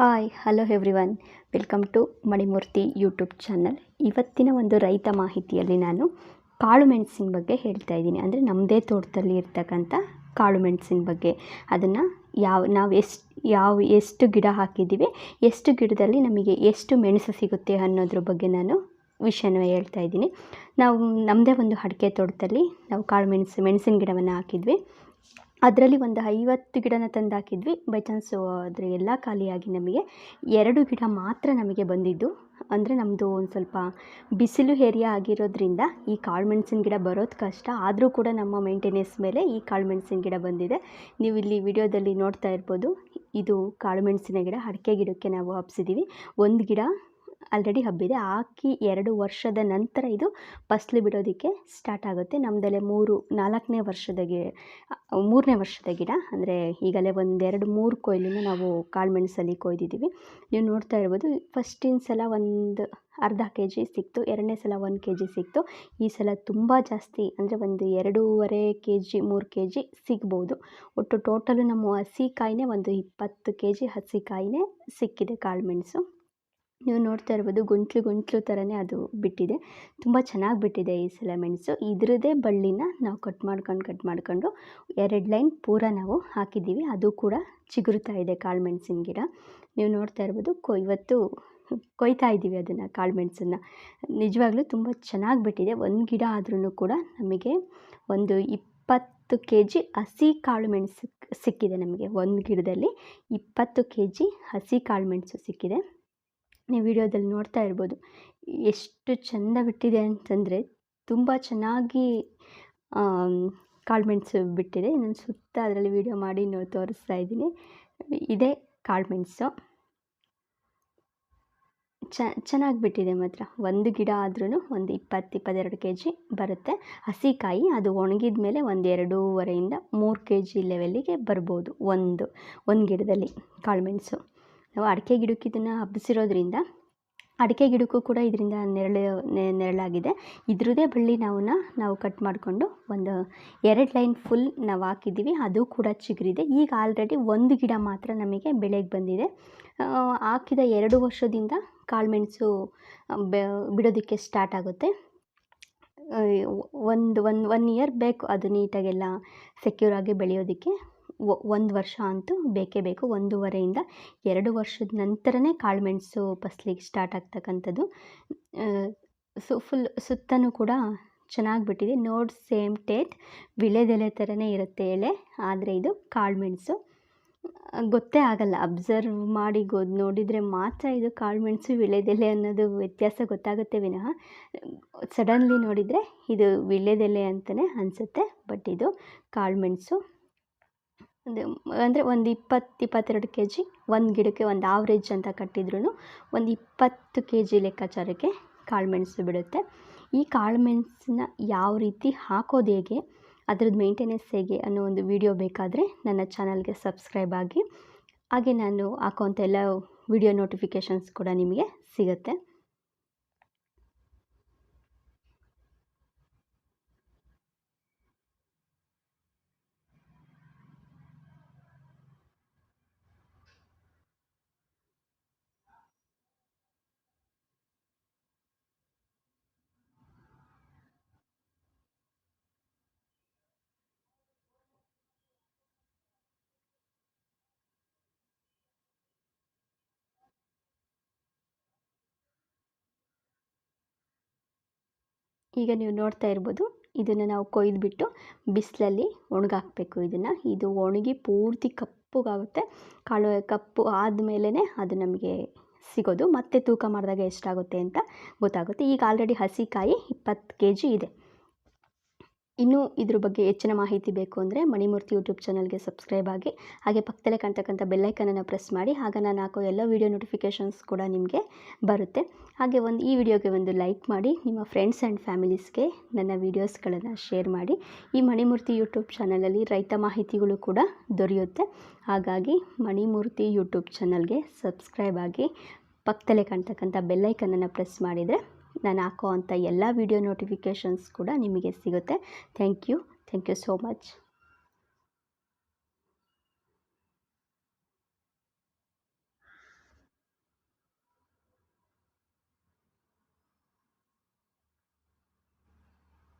Hi, hello everyone. Welcome to Manimurthy YouTube channel. ಇವತ್ತಿನ ಒಂದು ರೈತ ಮಾಹಿತಿಯಲ್ಲಿ ನಾನು ಕಾಳು ಮೆಣಸಿನ ಬಗ್ಗೆ ಹೇಳ್ತಾ ಇದ್ದೀನಿ. ಅಂದರೆ ನಮ್ಮದೇ ತೋಟದಲ್ಲಿ ಇರ್ತಕ್ಕಂಥ ಕಾಳು ಮೆಣಸಿನ ಬಗ್ಗೆ. ಅದನ್ನು ಯಾವ, ನಾವು ಎಷ್ಟು, ಯಾವ, ಎಷ್ಟು ಗಿಡ ಹಾಕಿದ್ದೀವಿ, ಎಷ್ಟು ಗಿಡದಲ್ಲಿ ನಮಗೆ ಎಷ್ಟು ಮೆಣಸು ಸಿಗುತ್ತೆ ಅನ್ನೋದ್ರ ಬಗ್ಗೆ ನಾನು ವಿಷಯನ ಹೇಳ್ತಾ ಇದ್ದೀನಿ. ನಾವು ನಮ್ಮದೇ ಒಂದು ಅಡಿಕೆ ತೋಟದಲ್ಲಿ ನಾವು ಕಾಳು ಮೆಣಸು, ಮೆಣಸಿನ ಗಿಡವನ್ನು ಹಾಕಿದ್ವಿ. ಅದರಲ್ಲಿ ಒಂದು ಐವತ್ತು ಗಿಡನ ತಂದು ಹಾಕಿದ್ವಿ ಬೈ ಚಾನ್ಸು ಅದ್ರ ಎಲ್ಲ ಖಾಲಿಯಾಗಿ ನಮಗೆ ಎರಡು ಗಿಡ ಮಾತ್ರ ನಮಗೆ ಬಂದಿದ್ದು. ಅಂದರೆ ನಮ್ಮದು ಒಂದು ಸ್ವಲ್ಪ ಬಿಸಿಲು ಏರಿಯಾ ಆಗಿರೋದ್ರಿಂದ ಈ ಕಾಳು ಮೆಣಸಿನ ಗಿಡ ಬರೋದು ಕಷ್ಟ. ಆದರೂ ಕೂಡ ನಮ್ಮ ಮೇಂಟೆನೆನ್ಸ್ ಮೇಲೆ ಈ ಕಾಳು ಮೆಣಸಿನ ಗಿಡ ಬಂದಿದೆ. ನೀವು ಇಲ್ಲಿ ವಿಡಿಯೋದಲ್ಲಿ ನೋಡ್ತಾ ಇರ್ಬೋದು, ಇದು ಕಾಳು ಮೆಣಸಿನ ಗಿಡ ಅಡಿಕೆ ಗಿಡಕ್ಕೆ ನಾವು ಹಬ್ಸಿದ್ದೀವಿ ಒಂದು ಗಿಡ ಆಲ್ರೆಡಿ ಹಬ್ಬಿದೆ ಹಾಕಿ ಎರಡು ವರ್ಷದ ನಂತರ ಇದು ಫಸ್ಲು ಬಿಡೋದಕ್ಕೆ ಸ್ಟಾರ್ಟ್ ಆಗುತ್ತೆ. ನಮ್ಮದಲ್ಲೇ ಮೂರು, ನಾಲ್ಕನೇ ವರ್ಷದ ಗಿ, ಮೂರನೇ ವರ್ಷದ ಗಿಡ. ಅಂದರೆ ಈಗಲೇ ಒಂದೆರಡು, ಮೂರು ಕೊಯ್ಲಿನ ನಾವು ಕಾಳುಮೆಣಸಲ್ಲಿ ಕೊಯ್ದಿದ್ದೀವಿ. ನೀವು ನೋಡ್ತಾ ಇರ್ಬೋದು ಫಸ್ಟಿನ ಸಲ ಒಂದು ಅರ್ಧ ಕೆ ಜಿ ಸಿಕ್ತು, ಎರಡನೇ ಸಲ ಒಂದು ಕೆ ಜಿ ಸಿಕ್ತು. ಈ ಸಲ ತುಂಬ ಜಾಸ್ತಿ, ಅಂದರೆ ಒಂದು ಎರಡೂವರೆ ಕೆ ಜಿ ಮೂರು ಕೆ ಜಿ ಸಿಗ್ಬೋದು. ಒಟ್ಟು ಟೋಟಲು ನಮ್ಮ ಹಸಿ ಕಾಯಿನೇ ಒಂದು ಇಪ್ಪತ್ತು ಕೆ ಜಿ ಹಸಿ ಕಾಯಿನೇ ಸಿಕ್ಕಿದೆ ಕಾಳು ಮೆಣಸು ನೀವು ನೋಡ್ತಾ ಇರ್ಬೋದು ಗುಂಟ್ಲು ಗೊಂಚಲು ಥರನೇ ಅದು ಬಿಟ್ಟಿದೆ. ತುಂಬ ಚೆನ್ನಾಗಿ ಬಿಟ್ಟಿದೆ ಈ ಸಲ ಮೆಣಸು ಇದ್ರದ್ದೇ ಬಳ್ಳಿನ ನಾವು ಕಟ್ ಮಾಡ್ಕೊಂಡು ಕಟ್ ಮಾಡ್ಕೊಂಡು ಎರಡು ಲೈನ್ ಪೂರ ನಾವು ಹಾಕಿದ್ದೀವಿ. ಅದು ಕೂಡ ಚಿಗುರುತ್ತಾ ಇದೆ ಕಾಳು ಮೆಣಸಿನ ಗಿಡ. ನೀವು ನೋಡ್ತಾ ಇರ್ಬೋದು ಕೊ, ಇವತ್ತು ಕೊಯ್ತಾ ಇದ್ದೀವಿ ಅದನ್ನು ಕಾಳು ಮೆಣಸನ್ನು. ನಿಜವಾಗ್ಲೂ ತುಂಬ ಚೆನ್ನಾಗಿ ಬಿಟ್ಟಿದೆ. ಒಂದು ಗಿಡ ಆದ್ರೂ ಕೂಡ ನಮಗೆ ಒಂದು ಇಪ್ಪತ್ತು ಕೆ ಜಿ ಹಸಿ ಕಾಳು ಮೆಣಸು ಸಿಕ್ಕಿದೆ ನಮಗೆ. ಒಂದು ಗಿಡದಲ್ಲಿ ಇಪ್ಪತ್ತು ಕೆ ಜಿ ಹಸಿ ಕಾಳು ಮೆಣಸು ಸಿಕ್ಕಿದೆ. ನೀವು ವಿಡಿಯೋದಲ್ಲಿ ನೋಡ್ತಾ ಇರ್ಬೋದು. ಎಷ್ಟು ಚೆಂದ ಬಿಟ್ಟಿದೆ ಅಂತಂದರೆ ತುಂಬ ಚೆನ್ನಾಗಿ ಕಾಳುಮೆಣಸು ಬಿಟ್ಟಿದೆ. ನಾನು ಸುತ್ತ ಅದರಲ್ಲಿ ವಿಡಿಯೋ ಮಾಡಿ ನೋ ತೋರಿಸ್ತಾ ಇದ್ದೀನಿ. ಇದೇ ಕಾಳುಮೆಣಸು ಚೆನ್ನಾಗಿ ಬಿಟ್ಟಿದೆ ಮಾತ್ರ. ಒಂದು ಗಿಡ ಆದ್ರೂ ಒಂದು ಇಪ್ಪತ್ತು, ಇಪ್ಪತ್ತೆರಡು ಕೆ ಜಿ ಬರುತ್ತೆ. ಹಸಿ ಕಾಯಿ ಅದು ಒಣಗಿದ ಮೇಲೆ ಒಂದು ಎರಡೂವರೆಯಿಂದ ಮೂರು ಕೆ ಜಿ ಲೆವೆಲ್ಲಿಗೆ ಬರ್ಬೋದು ಒಂದು ಒಂದು ಗಿಡದಲ್ಲಿ ಕಾಳು ಮೆಣಸು. ನಾವು ಅಡಿಕೆ ಗಿಡಕ್ಕೆ ಇದನ್ನು ಹಬ್ಬಿಸಿರೋದ್ರಿಂದ, ಅಡಿಕೆ ಗಿಡಕ್ಕೂ ಕೂಡ ಇದರಿಂದ ನೆರಳು ನೆರಳಾಗಿದೆ. ಇದ್ರದ್ದೇ ಬಳ್ಳಿ ನಾವನ್ನ, ನಾವು ಕಟ್ ಮಾಡಿಕೊಂಡು ಒಂದು ಎರಡು ಲೈನ್ ಫುಲ್ ನಾವು ಹಾಕಿದ್ದೀವಿ. ಅದು ಕೂಡ ಚಿಗುರಿದೆ. ಈಗ ಆಲ್ರೆಡಿ ಒಂದು ಗಿಡ ಮಾತ್ರ ನಮಗೆ ಬೆಳೆಗೆ ಬಂದಿದೆ. ಹಾಕಿದ ಎರಡು ವರ್ಷದಿಂದ ಕಾಳುಮೆಣಸು ಬಿಡೋದಕ್ಕೆ ಸ್ಟಾರ್ಟ್ ಆಗುತ್ತೆ. ಒಂದು ಒನ್ ಒನ್ ಇಯರ್ ಬೇಕು ಅದು ನೀಟಾಗೆಲ್ಲ ಸೆಕ್ಯೂರಾಗಿ ಬೆಳೆಯೋದಕ್ಕೆ. ಒಂದು ವರ್ಷ ಅಂತೂ ಬೇಕೇ ಬೇಕು. ಒಂದೂವರೆಯಿಂದ ಎರಡು ವರ್ಷದ ನಂತರನೇ ಕಾಳುಮೆಣಸು ಫಸ್ಲಿಗೆ ಸ್ಟಾರ್ಟ್ ಆಗ್ತಕ್ಕಂಥದ್ದು. ಸೊ ಫುಲ್ ಸುತ್ತನೂ ಕೂಡ ಚೆನ್ನಾಗಿ ಬಿಟ್ಟಿದೆ ನೋಡ್ ಸೇಮ್ ಟೇಟ್, ವಿಳೆದೆಲೆ ಥರನೇ ಇರುತ್ತೆ ಎಲೆ ಆದರೆ ಇದು ಕಾಳುಮೆಣಸು ಗೊತ್ತೇ ಆಗಲ್ಲ. ಅಬ್ಸರ್ವ್ ಮಾಡಿ ಗೊ ನೋಡಿದರೆ ಮಾತ್ರ ಇದು ಕಾಳುಮೆಣಸು ವಿಳೆದೆಲೆ ಅನ್ನೋದು ವ್ಯತ್ಯಾಸ ಗೊತ್ತಾಗುತ್ತೆ ವಿನಃ. ಸಡನ್ಲಿ ನೋಡಿದರೆ ಇದು ವಿಳೆದೆಲೆ ಅಂತಲೇ ಅನಿಸುತ್ತೆ. ಬಟ್ ಇದು ಕಾಳುಮೆಣಸು ಒಂದು, ಅಂದರೆ ಒಂದು ಇಪ್ಪತ್ತು, ಇಪ್ಪತ್ತೆರಡು ಕೆ ಜಿ ಒಂದು ಗಿಡಕ್ಕೆ ಒಂದು ಆವ್ರೇಜ್ ಅಂತ ಕಟ್ಟಿದ್ರೂ ಒಂದು ಇಪ್ಪತ್ತು ಕೆ ಜಿ ಲೆಕ್ಕಾಚಾರಕ್ಕೆ ಕಾಳುಮೆಣಸು ಬಿಡುತ್ತೆ. ಈ ಕಾಳುಮೆಣಸನ್ನ ಯಾವ ರೀತಿ ಹಾಕೋದು ಹೇಗೆ, ಅದ್ರದ್ದು ಮೇಂಟೆನೆನ್ಸ್ ಹೇಗೆ ಅನ್ನೋ ಒಂದು ವಿಡಿಯೋ ಬೇಕಾದರೆ ನನ್ನ ಚಾನಲ್ಗೆ ಸಬ್ಸ್ಕ್ರೈಬ್ ಆಗಿ, ಹಾಗೆ ನಾನು ಹಾಕೋಂಥ ಎಲ್ಲ ವಿಡಿಯೋ ನೋಟಿಫಿಕೇಷನ್ಸ್ ಕೂಡ ನಿಮಗೆ ಸಿಗುತ್ತೆ. ಈಗ ನೀವು ನೋಡ್ತಾ ಇರ್ಬೋದು, ಇದನ್ನು ನಾವು ಕೊಯ್ದುಬಿಟ್ಟು ಬಿಸಿಲಲ್ಲಿ ಒಣಗಾಕಬೇಕು ಇದನ್ನು. ಇದು ಒಣಗಿ ಪೂರ್ತಿ ಕಪ್ಪಗಾಗುತ್ತೆ. ಕಾಳು ಕಪ್ಪು ಆದಮೇಲೆ ಅದು ನಮಗೆ ಸಿಗೋದು. ಮತ್ತೆ ತೂಕ ಮಾಡಿದಾಗ ಎಷ್ಟಾಗುತ್ತೆ ಅಂತ ಗೊತ್ತಾಗುತ್ತೆ. ಈಗ ಆಲ್ರೆಡಿ ಹಸಿ ಕಾಯಿ ಇಪ್ಪತ್ತು ಕೆ ಜಿ ಇದೆ. ಇನ್ನೂ ಇದ್ರ ಬಗ್ಗೆ ಹೆಚ್ಚಿನ ಮಾಹಿತಿ ಬೇಕು ಅಂದರೆ ಮಣಿಮೂರ್ತಿ ಯೂಟ್ಯೂಬ್ ಚಾನಲ್ಗೆ ಸಬ್ಸ್ಕ್ರೈಬ್ ಆಗಿ, ಹಾಗೆ ಪಕ್ಕದಲ್ಲೇ ಕಾಣ್ತಕ್ಕಂಥ ಬೆಲ್ಲೈಕನನ್ನು ಪ್ರೆಸ್ ಮಾಡಿ ಆಗ ನಾನು ಹಾಕೋ ಎಲ್ಲ ವೀಡಿಯೋ ನೋಟಿಫಿಕೇಷನ್ಸ್ ಕೂಡ ನಿಮಗೆ ಬರುತ್ತೆ. ಹಾಗೆ ಒಂದು, ಈ ವಿಡಿಯೋಗೆ ಒಂದು ಲೈಕ್ ಮಾಡಿ, ನಿಮ್ಮ ಫ್ರೆಂಡ್ಸ್ ಆ್ಯಂಡ್ ಫ್ಯಾಮಿಲೀಸ್ಗೆ ನನ್ನ ವೀಡಿಯೋಸ್ಗಳನ್ನು ಶೇರ್ ಮಾಡಿ, ಈ ಮಣಿಮೂರ್ತಿ ಯೂಟ್ಯೂಬ್ ಚಾನಲಲ್ಲಿ ರೈತ ಮಾಹಿತಿಗಳು ಕೂಡ ದೊರೆಯುತ್ತೆ. ಹಾಗಾಗಿ ಮಣಿಮೂರ್ತಿ ಯೂಟ್ಯೂಬ್ ಚಾನಲ್ಗೆ ಸಬ್ಸ್ಕ್ರೈಬ್ ಆಗಿ, ಪಕ್ಕದಲ್ಲೇ ಕಾಣ್ತಕ್ಕಂಥ ಬೆಲ್ಲೈಕನನ್ನು ಪ್ರೆಸ್ ಮಾಡಿದರೆ ನಾನು ಹಾಕೋ ಅಂಥ ಎಲ್ಲ ವೀಡಿಯೋ ನೋಟಿಫಿಕೇಷನ್ಸ್ ಕೂಡ ನಿಮಗೆ ಸಿಗುತ್ತೆ. Thank you thank you so much